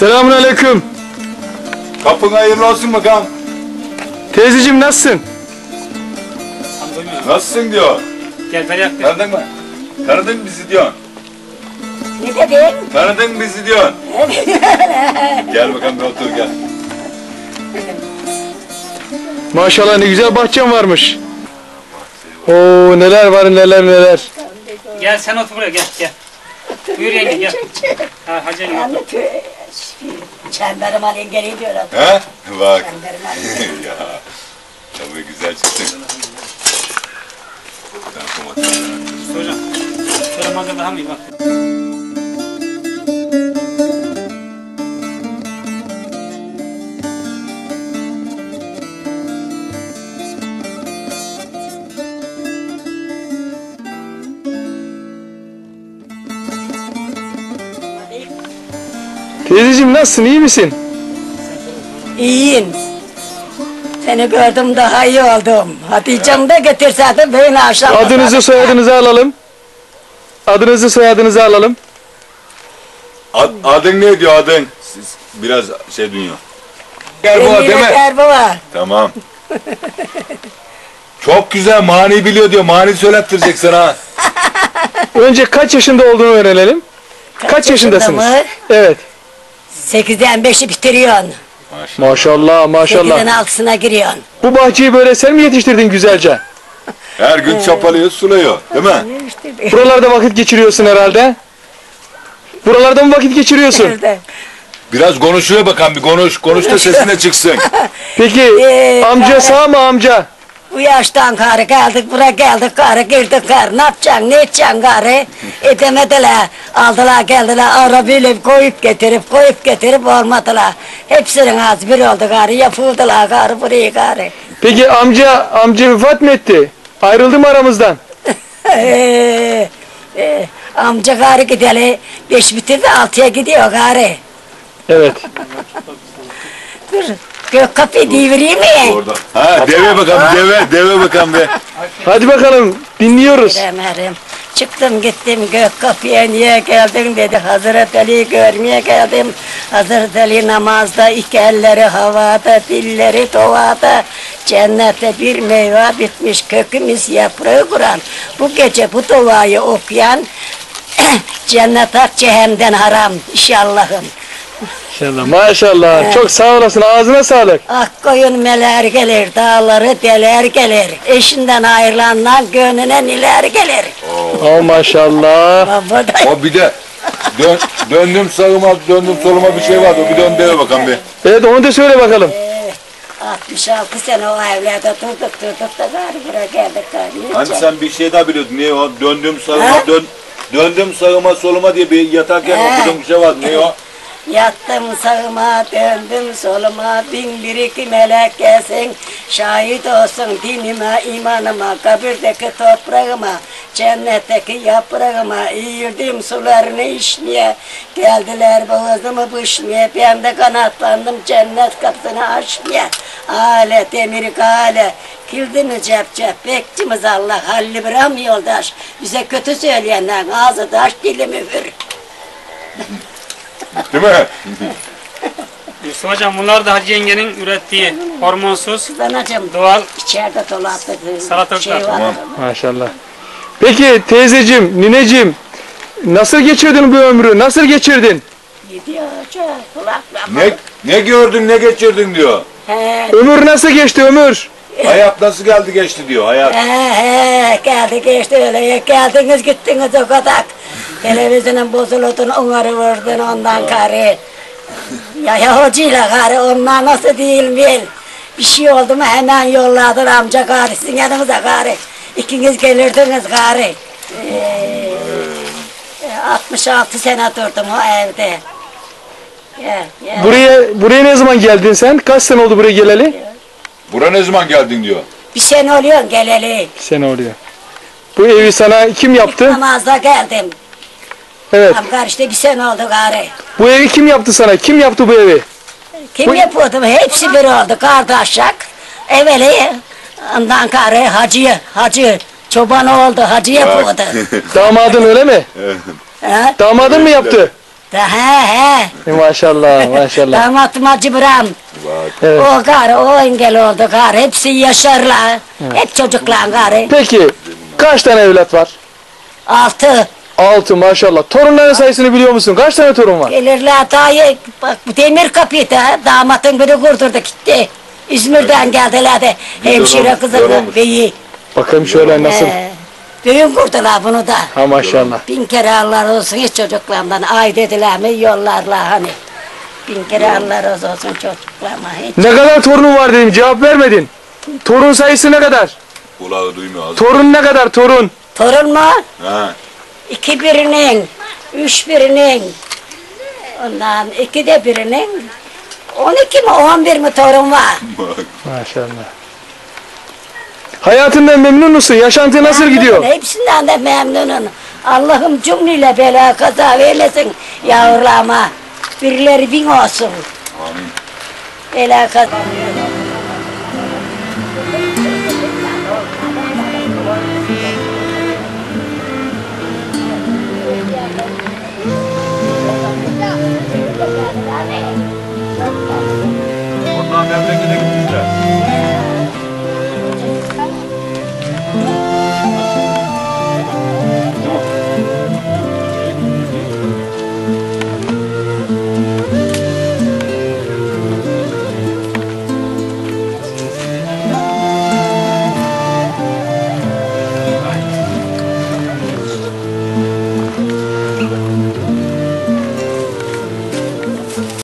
Selamun aleyküm. Kapın hayırlı olsun bakalım. Teyzeciğim nasılsın? Nasılsın diyor. Gel Feryat Bey. Tanıdın mı? Tanıdın mı bizi diyorsun. Ne dedin? Tanıdın mı bizi diyorsun. gel bakalım bir otur gel. Maşallah ne güzel bahçen varmış. Oo neler var neler neler. Gel sen otur buraya gel gel. Buyur yenge gel. Ha hacı Çemberim alayım geri diyorum. He? Bak. Çemberim alayım. ya. Tabii güzel kumadım. Hocam. Şöyle manzara daha mı iyi bak. Teyzeciğim nasılsın iyi misin? İyiyim. Seni gördüm daha iyi oldum. Hatice'm de getirseydin beni aşağı. Adınızı soyadınızı alalım. Adınızı soyadınızı alalım. Ad, adın ne diyor adın? Siz biraz şey duyuyor. Gel baba değil mi? Gel baba. Tamam. Çok güzel mani biliyor diyor. Mani söylettirecek sana. Önce kaç yaşında olduğunu öğrenelim. Kaç, yaşındasınız? mı? Evet. Sekizden beşi bitiriyorsun. Maşallah maşallah. Sekizden altısına giriyorsun. Bu bahçeyi böyle sen mi yetiştirdin güzelce? Her gün çapalıyor, suluyor. Değil mi? İşte Buralarda vakit geçiriyorsun herhalde. Buralarda mı vakit geçiriyorsun? böyle. Biraz konuşuyor bakalım bir konuş. Konuş da sesine çıksın. Peki Ee, amca sağ mı amca? Bu yaştan karı geldik buraya geldik karı girdik karı ne yapacaksın ne edeceksin karı? Edemediler aldılar geldiler arabayla koyup getirip koyup getirip olmadılar. Hepsinin az bir oldu karı yapıldılar karı buraya karı. Peki amca amca vefat mı etti? Ayrıldı mı aramızdan? Ee, e, amca karı gideli beş bitirdi altıya gidiyor karı. Evet. dur kapıyı devireyim mi? Orada. Ha deve bakalım deve deve bakalım be. Hadi bakalım dinliyoruz. Bilemedim. Çıktım gittim gök kapıya niye geldin dedi. Hazreti Ali görmeye geldim. Hazreti Ali namazda iki elleri havada, dilleri tovada. Cennette bir meyve bitmiş kökümüz yaprağı kuran. Bu gece bu duayı okuyan cennet hak cehennemden haram inşallahım. İnşallah. Maşallah. Çok sağ olasın. Ağzına sağlık. Ak koyun meler gelir, dağları deler gelir. Eşinden ayrılandan gönlüne niler gelir. Oh maşallah. Baba da O bir de dön, döndüm sağıma döndüm soluma bir şey vardı. O bir dön deve bakalım bir. Evet onu da söyle bakalım. Ee, 66 sene o evlerde durduk durduk da gari buraya geldik gari. Hani sen bir şey daha biliyordun. Niye o döndüm Ha? sağıma dön döndüm sağıma soluma diye bir yatarken Ha. okuduğum bir şey vardı. Ne o? Yattım sağıma döndüm soluma. Bin bir iki melek gelsin. Şahit olsun dinime imanıma kabirdeki toprağıma Cennetteki yaprağıma. Eğildim sularını içmeye. Geldiler boğazımı bışmaya ben de kanatlandım cennet kapısını açmaya. Ale demir kale Kildiniz cep cep. Bekçimiz Allah halli biram yoldaş. Bize kötü söyleyenler ağzı taş dili mühür Değil mi? Yusuf hocam bunlar da hacı yengenin ürettiği hormonsuz Danacığım doğal içeride dolapta bir Salatalıklar, şey var. tamam. Maşallah. Peki teyzeciğim, nineciğim nasıl geçirdin bu ömrü? Nasıl geçirdin? Gidiyor çok kulakla. Ne ne gördün ne geçirdin diyor. He, Ömür nasıl geçti ömür? Hayat nasıl geldi geçti diyor. Hayat. he, he, geldi geçti öyle. Geldiniz gittiniz o kadar. Televizyonun bozuludun onları vurdun ondan karı. Ya Yahudiyle karı onlar nasıl değil bil. Bir şey oldu mu hemen yolladın amca karı sizin yanınıza karı. İkiniz gelirdiniz karı. Ee, 66 sene durdum o evde. Gel, gel. Buraya buraya ne zaman geldin sen? Kaç sene oldu buraya geleli? Bura ne zaman geldin diyor. Bir sene oluyor geleli. Sene oluyor. Bu evi sana kim yaptı? Namazda geldim. Evet. Tam karıştı bir sene oldu gari. Bu evi kim yaptı sana? Kim yaptı bu evi? Kim yapıyordu? Hepsi bir oldu. Kardeşlik. Evveli ondan karı hacı, hacı. Çoban oldu, hacı yapıyordu. Damadın öyle mi? Ha? Damadın mı yaptı? Da he he. E, maşallah maşallah. Damatım Hacı. Bak. Evet. O karı, o engel oldu karı. Hepsi yaşarlar. Hep çocuklar karı. Peki kaç tane evlat var? Altı. Altı maşallah. Torunların sayısını biliyor musun? Kaç tane torun var? Gelirler dayı. Bak bu demir kapıyı da damatın biri kurdurdu gitti. İzmir'den geldiler de hemşire kızının beyi. Bakayım şöyle nasıl. He. Düğün kurdular bunu da. Ha maşallah. Bin kere Allah olsun hiç çocuklarımdan ay dediler mi yollarlar hani. Bin kere Allah razı olsun çocuklarıma hiç. Ne kadar torunun var dedim cevap vermedin. Torun sayısı ne kadar? Kulağı duymuyor az. Torun ne kadar torun? Torun mu? Ha. İki birinin, üç birinin, ondan iki de birinin, on iki mi on bir mi torun var? Bak. Maşallah. Hayatından memnun musun? Yaşantı nasıl Memnunum, gidiyor? Hepsinden de memnunum. Allah'ım cümleyle bela kaza vermesin yavrularıma. Birileri bin olsun. Amin. Bela kaza.